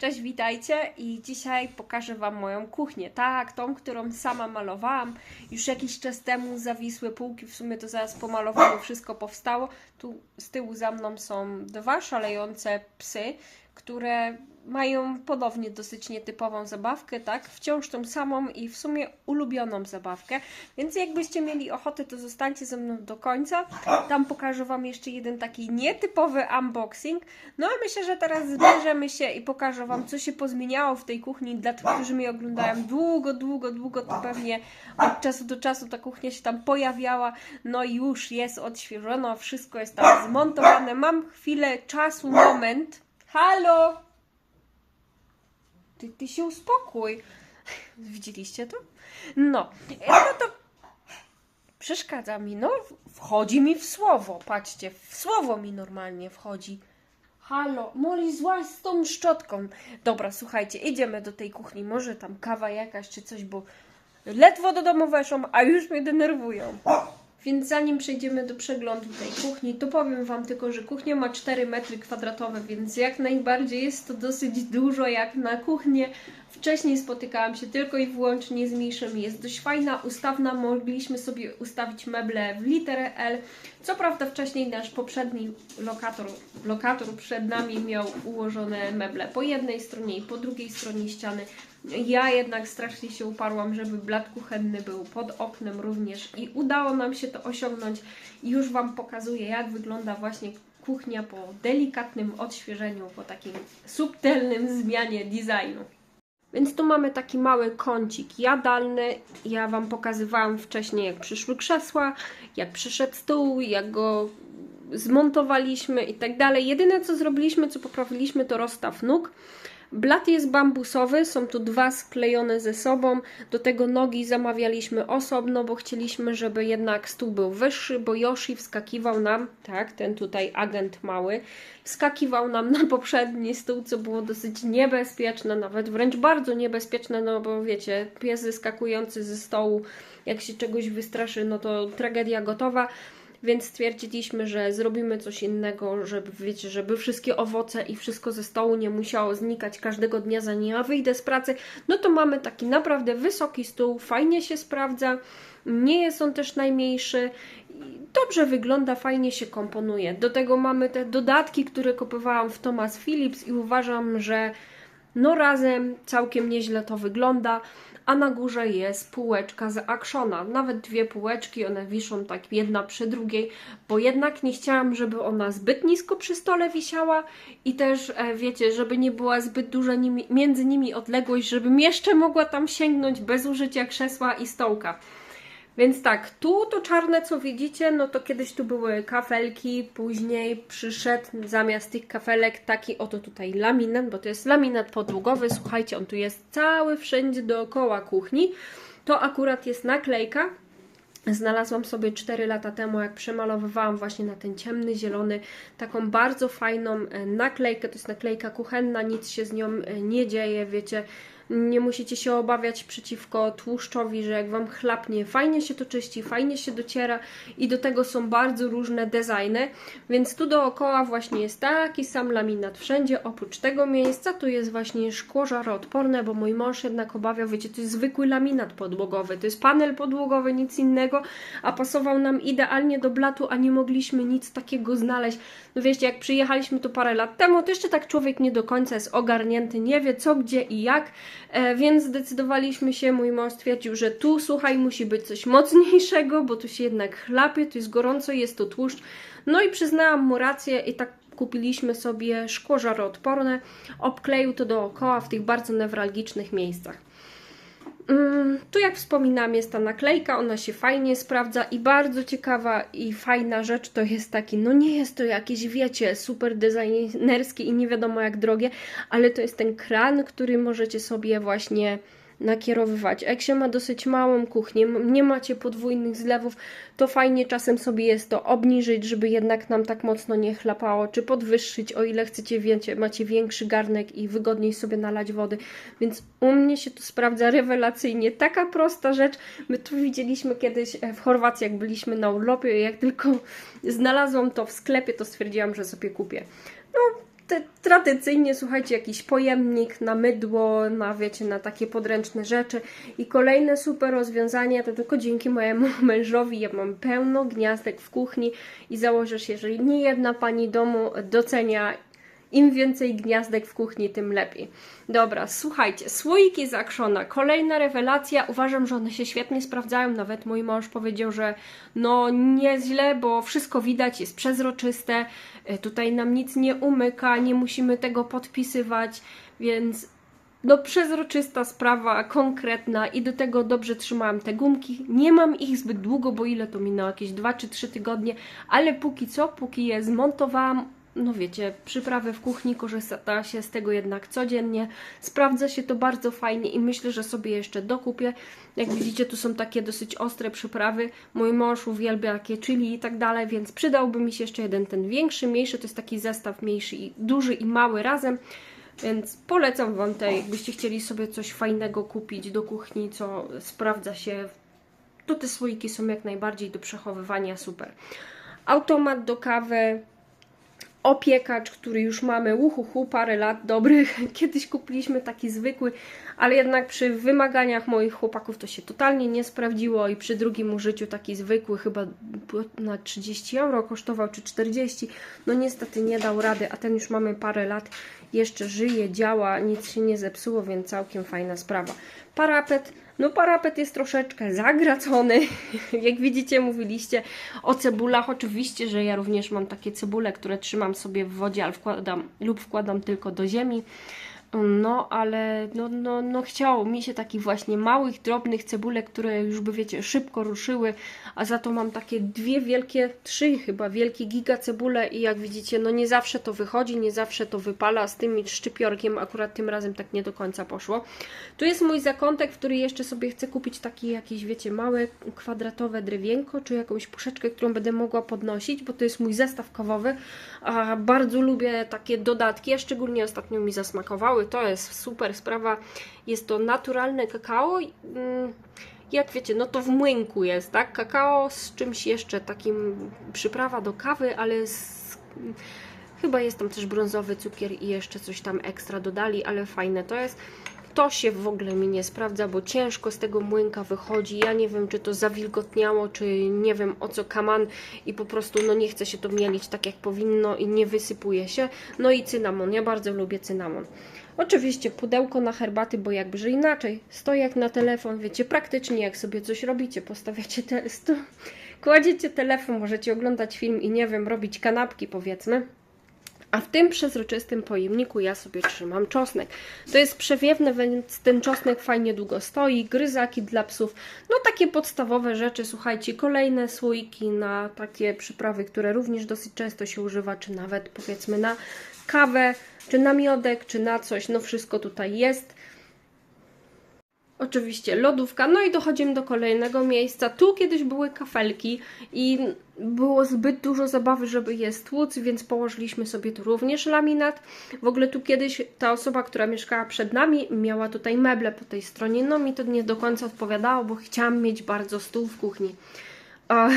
Cześć, witajcie i dzisiaj pokażę Wam moją kuchnię. Tak, tą, którą sama malowałam. Już jakiś czas temu zawisłe półki, w sumie to zaraz po malowaniu wszystko powstało. Tu z tyłu za mną są dwa szalejące psy, które mają podobnie dosyć nietypową zabawkę, tak? Wciąż tą samą i w sumie ulubioną zabawkę. Więc jakbyście mieli ochotę, to zostańcie ze mną do końca. Tam pokażę Wam jeszcze jeden taki nietypowy unboxing. No a myślę, że teraz zbierzemy się i pokażę Wam, co się pozmieniało w tej kuchni. Dla tych, którzy mnie oglądają długo, długo, długo, to pewnie od czasu do czasu ta kuchnia się tam pojawiała. No i już jest odświeżona, wszystko jest tam zmontowane. Mam chwilę czasu, moment. Halo! Ty, ty się uspokój. Widzieliście to? No, no to przeszkadza mi, no wchodzi mi w słowo, patrzcie, w słowo mi normalnie wchodzi. Halo, Moli, złaź z tą szczotką. Dobra, słuchajcie, idziemy do tej kuchni, może tam kawa jakaś czy coś, bo ledwo do domu weszłam, a już mnie denerwują. Więc zanim przejdziemy do przeglądu tej kuchni, to powiem Wam tylko, że kuchnia ma 4 metry kwadratowe, więc jak najbardziej jest to dosyć dużo jak na kuchnię. Wcześniej spotykałam się tylko i wyłącznie z Miszem. Jest dość fajna, ustawna. Mogliśmy sobie ustawić meble w literę L. Co prawda wcześniej nasz poprzedni lokator, lokator przed nami miał ułożone meble po jednej stronie i po drugiej stronie ściany. Ja jednak strasznie się uparłam, żeby blat kuchenny był pod oknem również i udało nam się to osiągnąć. Już Wam pokazuję, jak wygląda właśnie kuchnia po delikatnym odświeżeniu, po takim subtelnym zmianie designu. Więc tu mamy taki mały kącik jadalny. Ja Wam pokazywałam wcześniej, jak przyszły krzesła, jak przyszedł stół, jak go zmontowaliśmy i tak dalej. Jedyne co zrobiliśmy, co poprawiliśmy, to rozstaw nóg. Blat jest bambusowy, są tu dwa sklejone ze sobą. Do tego nogi zamawialiśmy osobno, bo chcieliśmy, żeby jednak stół był wyższy, bo Yoshi wskakiwał nam, tak, ten tutaj agent mały, wskakiwał nam na poprzedni stół, co było dosyć niebezpieczne, nawet wręcz bardzo niebezpieczne, no bo wiecie, pies wyskakujący ze stołu, jak się czegoś wystraszy, no to tragedia gotowa. Więc stwierdziliśmy, że zrobimy coś innego, żeby wiecie, żeby wszystkie owoce i wszystko ze stołu nie musiało znikać każdego dnia, zanim ja wyjdę z pracy. No to mamy taki naprawdę wysoki stół, fajnie się sprawdza, nie jest on też najmniejszy. Dobrze wygląda, fajnie się komponuje. Do tego mamy te dodatki, które kupowałam w Thomas Phillips i uważam, że no razem całkiem nieźle to wygląda a na górze jest półeczka z Actiona. Nawet dwie półeczki, one wiszą tak jedna przy drugiej, bo jednak nie chciałam, żeby ona zbyt nisko przy stole wisiała i też, e, wiecie, żeby nie była zbyt duża nimi, między nimi odległość, żebym jeszcze mogła tam sięgnąć bez użycia krzesła i stołka. Więc tak, tu to czarne, co widzicie, no to kiedyś tu były kafelki, później przyszedł zamiast tych kafelek taki oto tutaj laminat, bo to jest laminat podłogowy, słuchajcie, on tu jest cały wszędzie dookoła kuchni. To akurat jest naklejka, Znalazłam sobie 4 lata temu, jak przemalowywałam właśnie na ten ciemny, zielony, taką bardzo fajną e, naklejkę. To jest naklejka kuchenna, nic się z nią e, nie dzieje, wiecie nie musicie się obawiać przeciwko tłuszczowi, że jak Wam chlapnie, fajnie się to czyści, fajnie się dociera i do tego są bardzo różne designy, więc tu dookoła właśnie jest taki sam laminat wszędzie, oprócz tego miejsca. Tu jest właśnie szkło żaroodporne, bo mój mąż jednak obawia, wiecie, to jest zwykły laminat podłogowy, to jest panel podłogowy, nic innego, a pasował nam idealnie do blatu, a nie mogliśmy nic takiego znaleźć. No wiecie, jak przyjechaliśmy tu parę lat temu, to jeszcze tak człowiek nie do końca jest ogarnięty, nie wie co, gdzie i jak, więc zdecydowaliśmy się, mój mąż stwierdził, że tu, słuchaj, musi być coś mocniejszego, bo tu się jednak chlapie, tu jest gorąco, jest to tłuszcz. No i przyznałam mu rację i tak kupiliśmy sobie szkło żaroodporne, obkleił to dookoła w tych bardzo newralgicznych miejscach. Mm, tu jak wspominałam jest ta naklejka, ona się fajnie sprawdza i bardzo ciekawa i fajna rzecz to jest taki, no nie jest to jakieś wiecie, super designerskie i nie wiadomo jak drogie, ale to jest ten kran, który możecie sobie właśnie nakierowywać. Jak się ma dosyć małą kuchnię, nie macie podwójnych zlewów, to fajnie czasem sobie jest to obniżyć, żeby jednak nam tak mocno nie chlapało, czy podwyższyć, o ile chcecie, wiecie, macie większy garnek i wygodniej sobie nalać wody. Więc u mnie się to sprawdza rewelacyjnie. Taka prosta rzecz. My tu widzieliśmy kiedyś e, w Chorwacji, jak byliśmy na urlopie, jak tylko znalazłam to w sklepie, to stwierdziłam, że sobie kupię. No, te, tradycyjnie, słuchajcie, jakiś pojemnik na mydło, na wiecie, na takie podręczne rzeczy. I kolejne super rozwiązanie to tylko dzięki mojemu mężowi. Ja mam pełno gniazdek w kuchni i założę się, że nie jedna pani domu docenia im więcej gniazdek w kuchni, tym lepiej. Dobra, słuchajcie, słoiki z. Kolejna rewelacja. Uważam, że one się świetnie sprawdzają. Nawet mój mąż powiedział, że no nieźle, bo wszystko widać, jest przezroczyste. E, Tutaj nam nic nie umyka, nie musimy tego podpisywać, więc no przezroczysta sprawa, konkretna i do tego dobrze trzymałam te gumki. Nie mam ich zbyt długo, bo ile to minęło? Jakieś 2 czy 3 tygodnie, ale póki co, póki je zmontowałam, no wiecie, przyprawy w kuchni korzysta się z tego jednak codziennie. Sprawdza się to bardzo fajnie i myślę, że sobie jeszcze dokupię. Jak widzicie, tu są takie dosyć ostre przyprawy. Mój mąż uwielbia takie chili i tak dalej, więc przydałby mi się jeszcze jeden ten większy, mniejszy. To jest taki zestaw mniejszy i duży i mały razem. Więc polecam Wam te, jakbyście chcieli sobie coś fajnego kupić do kuchni, co sprawdza się, to te słoiki są jak najbardziej do przechowywania super. Automat do kawy, opiekacz, który już mamy uhuhu parę lat dobrych. Kiedyś kupiliśmy taki zwykły, ale jednak przy wymaganiach moich chłopaków to się totalnie nie sprawdziło i przy drugim użyciu taki zwykły chyba na 30 euro kosztował czy 40. No niestety nie dał rady, a ten już mamy parę lat, jeszcze żyje, działa, nic się nie zepsuło, więc całkiem fajna sprawa. Parapet no parapet jest troszeczkę zagracony. Jak widzicie, mówiliście o cebulach. Oczywiście, że ja również mam takie cebule, które trzymam sobie w wodzie, ale wkładam lub wkładam tylko do ziemi. No, ale no, no, no chciało mi się takich właśnie małych, drobnych cebulek, które już by wiecie, szybko ruszyły, a za to mam takie dwie wielkie, trzy chyba wielkie giga cebule i jak widzicie, no nie zawsze to wychodzi, nie zawsze to wypala, z tym szczypiorkiem akurat tym razem tak nie do końca poszło. Tu jest mój zakątek, w który jeszcze sobie chcę kupić takie jakieś, wiecie, małe, kwadratowe drewienko, czy jakąś puszeczkę, którą będę mogła podnosić, bo to jest mój zestaw kawowy, a bardzo lubię takie dodatki, a szczególnie ostatnio mi zasmakowały, to jest super sprawa. Jest to naturalne kakao. Mm, jak wiecie, no to w młynku jest, tak? Kakao z czymś jeszcze takim przyprawa do kawy, ale z... chyba jest tam też brązowy cukier i jeszcze coś tam ekstra dodali, ale fajne to jest. To się w ogóle mi nie sprawdza, bo ciężko z tego młynka wychodzi. Ja nie wiem, czy to zawilgotniało, czy nie wiem o co kaman i po prostu no nie chce się to mielić tak jak powinno i nie wysypuje się. No i cynamon, ja bardzo lubię cynamon. Oczywiście pudełko na herbaty, bo jakby że inaczej. Stoi jak na telefon, wiecie, praktycznie jak sobie coś robicie, postawiacie te, sto, kładziecie telefon, możecie oglądać film i nie wiem, robić kanapki powiedzmy. A w tym przezroczystym pojemniku ja sobie trzymam czosnek. To jest przewiewne, więc ten czosnek fajnie długo stoi. Gryzaki dla psów. No takie podstawowe rzeczy. Słuchajcie, kolejne słoiki na takie przyprawy, które również dosyć często się używa, czy nawet powiedzmy na kawę, czy na miodek, czy na coś. No wszystko tutaj jest. Oczywiście lodówka, no i dochodzimy do kolejnego miejsca. Tu kiedyś były kafelki i było zbyt dużo zabawy, żeby je stłuc, więc położyliśmy sobie tu również laminat. W ogóle tu kiedyś ta osoba, która mieszkała przed nami, miała tutaj meble po tej stronie. No mi to nie do końca odpowiadało, bo chciałam mieć bardzo stół w kuchni. O,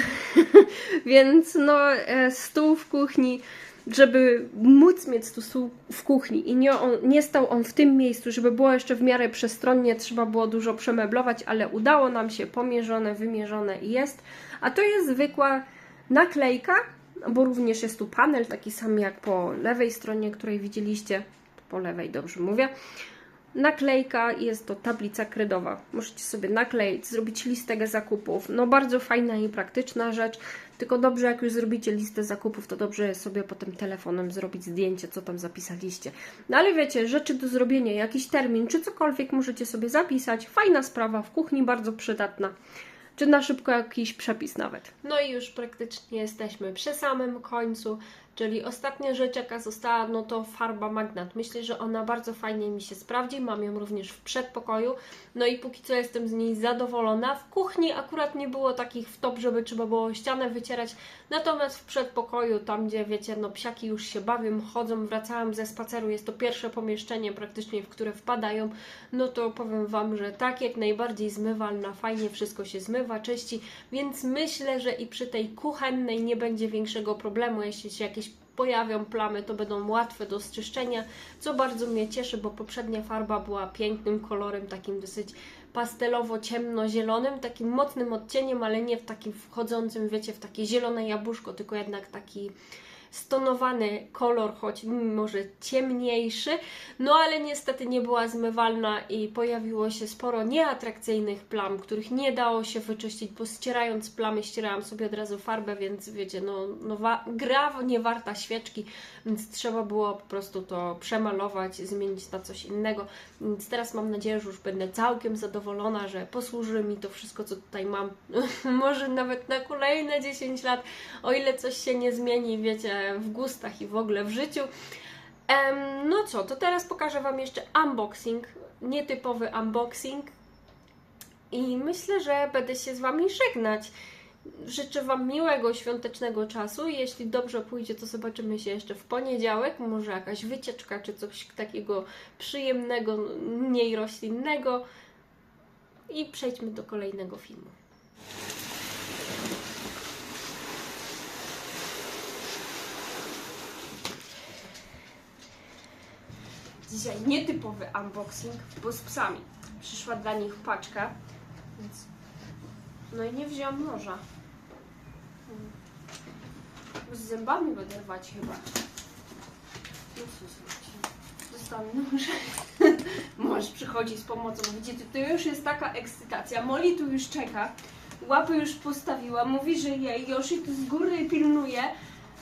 więc no, e, stół w kuchni żeby móc mieć tu w kuchni i nie, on, nie stał on w tym miejscu, żeby było jeszcze w miarę przestronnie, trzeba było dużo przemeblować, ale udało nam się, pomierzone, wymierzone i jest. A to jest zwykła naklejka, bo również jest tu panel, taki sam jak po lewej stronie, której widzieliście, po lewej dobrze mówię. Naklejka jest to tablica kredowa. Możecie sobie nakleić, zrobić listę zakupów. No bardzo fajna i praktyczna rzecz. Tylko dobrze, jak już zrobicie listę zakupów, to dobrze sobie potem telefonem zrobić zdjęcie, co tam zapisaliście. No ale wiecie, rzeczy do zrobienia, jakiś termin, czy cokolwiek możecie sobie zapisać. Fajna sprawa, w kuchni bardzo przydatna. Czy na szybko jakiś przepis nawet. No i już praktycznie jesteśmy przy samym końcu. Czyli ostatnia rzecz, jaka została, no to farba Magnat. Myślę, że ona bardzo fajnie mi się sprawdzi. Mam ją również w przedpokoju. No i póki co jestem z niej zadowolona. W kuchni akurat nie było takich wtop, żeby trzeba było ścianę wycierać. Natomiast w przedpokoju, tam gdzie wiecie, no psiaki już się bawią, chodzą, wracałam ze spaceru, jest to pierwsze pomieszczenie praktycznie, w które wpadają, no to powiem Wam, że tak jak najbardziej zmywalna, fajnie wszystko się zmywa, czyści, więc myślę, że i przy tej kuchennej nie będzie większego problemu, jeśli się jakieś pojawią plamy, to będą łatwe do strzyszczenia, co bardzo mnie cieszy, bo poprzednia farba była pięknym kolorem, takim dosyć pastelowo-ciemno-zielonym, takim mocnym odcieniem, ale nie w takim wchodzącym, wiecie, w takie zielone jabłuszko, tylko jednak taki stonowany kolor, choć może ciemniejszy, no ale niestety nie była zmywalna i pojawiło się sporo nieatrakcyjnych plam, których nie dało się wyczyścić, bo ścierając plamy ścierałam sobie od razu farbę, więc wiecie, no, no gra nie warta świeczki, więc trzeba było po prostu to przemalować, zmienić na coś innego, więc teraz mam nadzieję, że już będę całkiem zadowolona, że posłuży mi to wszystko, co tutaj mam, może nawet na kolejne 10 lat, o ile coś się nie zmieni, wiecie, w gustach i w ogóle w życiu. No co, to teraz pokażę Wam jeszcze unboxing, nietypowy unboxing i myślę, że będę się z Wami żegnać. Życzę Wam miłego świątecznego czasu. Jeśli dobrze pójdzie, to zobaczymy się jeszcze w poniedziałek. Może jakaś wycieczka czy coś takiego przyjemnego, mniej roślinnego. I przejdźmy do kolejnego filmu. Dzisiaj nietypowy unboxing, bo z psami. Przyszła dla nich paczka, więc... No i nie wzięłam noża. Z zębami będę rwać chyba. No co dostałam nóż. Mąż przychodzi z pomocą. Widzicie, to już jest taka ekscytacja. Molly tu już czeka. Łapy już postawiła. Mówi, że jej Yoshi tu z góry pilnuje.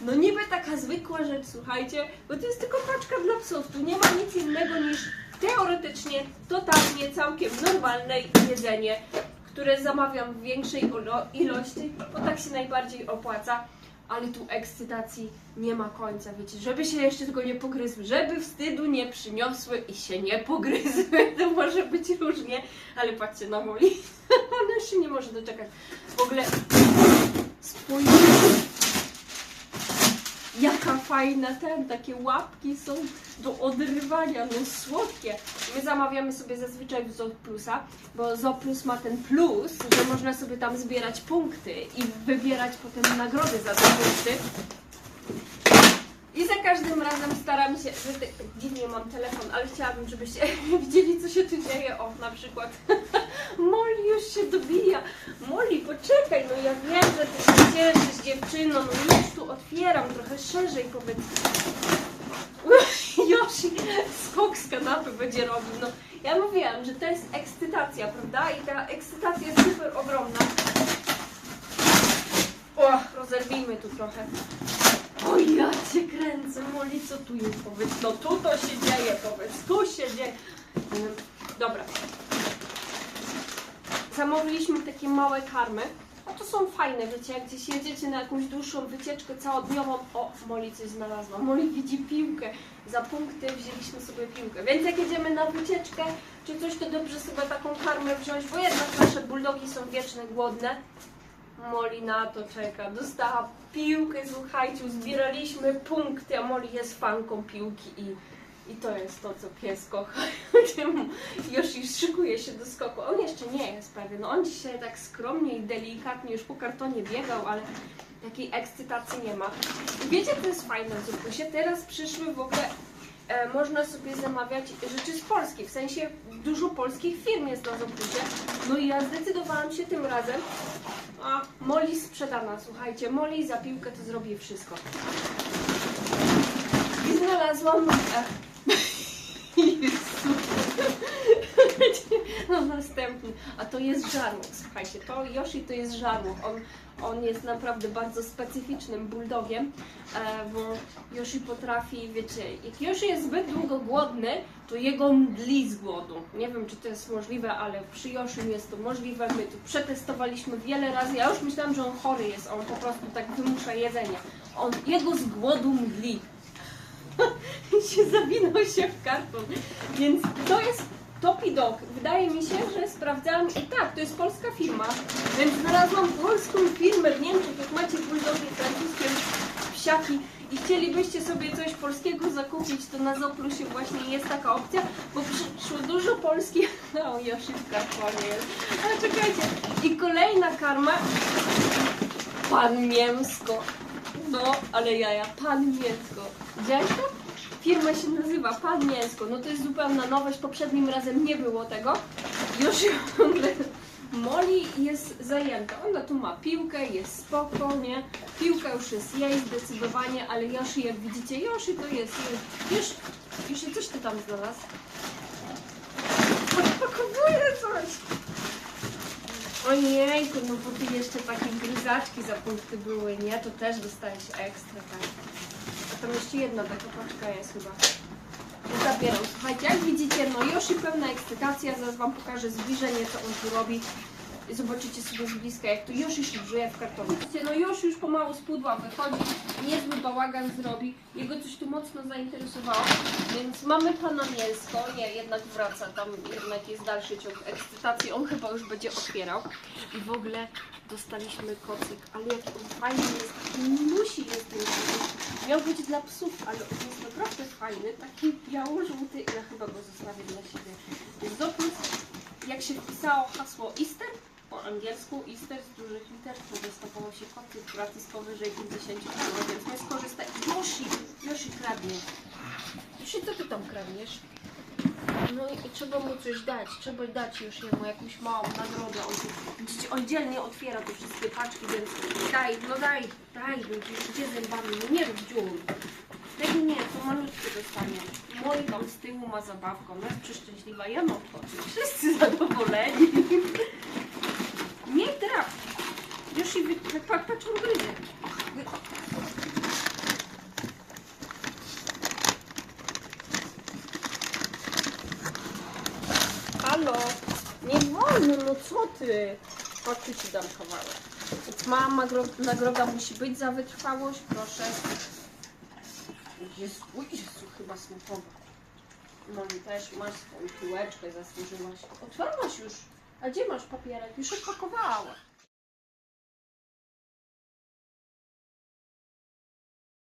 No niby taka zwykła rzecz, słuchajcie, bo to jest tylko paczka dla psów. Tu nie ma nic innego niż teoretycznie, totalnie, całkiem normalne jedzenie, które zamawiam w większej ilo- ilości, bo tak się najbardziej opłaca. Ale tu ekscytacji nie ma końca, wiecie, żeby się jeszcze tylko nie pogryzły, żeby wstydu nie przyniosły i się nie pogryzły, to może być różnie, ale patrzcie na Moli, ona się nie może doczekać. W ogóle spójrzcie, Jaka fajna ten, takie łapki są do odrywania, no słodkie. My zamawiamy sobie zazwyczaj w Zoplusa, bo Zoplus ma ten plus, że można sobie tam zbierać punkty i wybierać potem nagrody za te punkty. I za każdym razem staram się, że ty, dziwnie mam telefon, ale chciałabym, żebyście widzieli, co się tu dzieje. O, na przykład Molly już się dobija. Molly, poczekaj, no ja wiem, że ty się cieszysz, dziewczyno, no już tu otwieram trochę szerzej, powiedz. Yoshi skok z kanapy będzie robił. No, ja mówiłam, że to jest ekscytacja, prawda? I ta ekscytacja jest super ogromna. O, rozerwijmy tu trochę. O ja cię kręcę, Moli, co tu jest? Powiedz, no tu to się dzieje, powiedz, tu się dzieje. Dobra. Zamówiliśmy takie małe karmy. A to są fajne, wiecie, jak gdzieś jedziecie na jakąś dłuższą wycieczkę całodniową. O, Moli coś znalazła. Moli widzi piłkę. Za punkty wzięliśmy sobie piłkę. Więc jak jedziemy na wycieczkę czy coś, to dobrze sobie taką karmę wziąć, bo jednak nasze bulldogi są wieczne głodne. Moli na to czeka. Dostała piłkę, słuchajcie, zbieraliśmy punkty, a Moli jest fanką piłki i, i to jest to, co pies kocha. Już szykuje się do skoku. On jeszcze nie jest pewien. On dzisiaj tak skromnie i delikatnie już po kartonie biegał, ale takiej ekscytacji nie ma. I wiecie, co jest fajne w Zupusie? Teraz przyszły w ogóle e, można sobie zamawiać rzeczy z Polski. W sensie dużo polskich firm jest na Zopusie. No i ja zdecydowałam się tym razem. A, Moli sprzedana, słuchajcie. Moli za piłkę to zrobi wszystko. I znalazłam... E. No następny. A to jest żarłok, słuchajcie. To Yoshi to jest żarłok. On, on jest naprawdę bardzo specyficznym bulldogiem, e, bo Yoshi potrafi, wiecie, jak Yoshi jest zbyt długo głodny, to jego mdli z głodu. Nie wiem, czy to jest możliwe, ale przy Yoshi jest to możliwe. My tu przetestowaliśmy wiele razy. Ja już myślałam, że on chory jest, on po prostu tak wymusza jedzenie. On, jego z głodu mdli. Się zawinął się w karton. Więc to jest Topi Dog. Wydaje mi się, że sprawdzałam i tak, to jest polska firma, więc znalazłam polską firmę w Niemczech. Jak macie buldogi francuskie, psiaki i chcielibyście sobie coś polskiego zakupić, to na Zoplusie właśnie jest taka opcja, bo przyszło dużo polskich... No, kartonie jest. Ale czekajcie. I kolejna karma. Pan Mięsko. No, ale jaja, Pan Mięsko. Widziałeś to? Firma się nazywa Pan. No to jest zupełna nowość, poprzednim razem nie było tego. Już ogóle Moli jest zajęta. Ona tu ma piłkę, jest spoko, nie? Piłka już jest jej zdecydowanie, ale Yoshi, jak widzicie, Yoshi to jest. Już, Yoshi, coś ty tam znalazł? Odpakowuje coś! Ojejku, no bo tu jeszcze takie gryzaczki za punkty były, nie? To też dostajesz ekstra, tak? Tam jeszcze jedna taka paczka jest chyba. Zabieram. Słuchajcie, jak widzicie, no Yoshi pełna ekscytacja, zaraz wam pokażę zbliżenie, co on tu robi. Zobaczycie sobie z bliska, jak to Yoshi się wrzuje w kartonie. No Yoshi już pomału z pudła wychodzi, niezły bałagan zrobi. Jego coś tu mocno zainteresowało, więc mamy pana mięsko. Nie, jednak wraca, tam jednak jest dalszy ciąg ekscytacji. On chyba już będzie otwierał. I w ogóle dostaliśmy kocyk, ale jaki on fajny jest, musi jest ten kocyk. Miał być dla psów, ale on jest naprawdę fajny, taki biało-żółty. Ja chyba go zostawię dla siebie. Więc do plus, jak się wpisało hasło Easter, po angielsku Easter z dużych liter, to dostawało się kocyk gratis powyżej 50 euro, więc my skorzystaj. Yoshi! Yoshi kradnie. Yoshi, co ty tam kradniesz? No i, trzeba mu coś dać, trzeba dać już jemu jakąś małą nagrodę. On, widzicie, on dzielnie otwiera te wszystkie paczki, więc daj, no daj, daj, no gdzie, zębami, no nie rób dziur. Tego nie, to malutkie dostanie. Moi tam z tyłu ma zabawkę, ona jest przeszczęśliwa, ja mam koty. Wszyscy zadowoleni. Już i wy, patrz, patrz. Halo, nie wolno, no co ty? Chodź, ci dam kawałek. Więc mała nagroda musi być za wytrwałość, proszę. Jezu, o Jezu, chyba smakowa. I też masz swoją piłeczkę, zasłużyłaś. Otwarłaś już. A gdzie masz papierek? Już opakowała.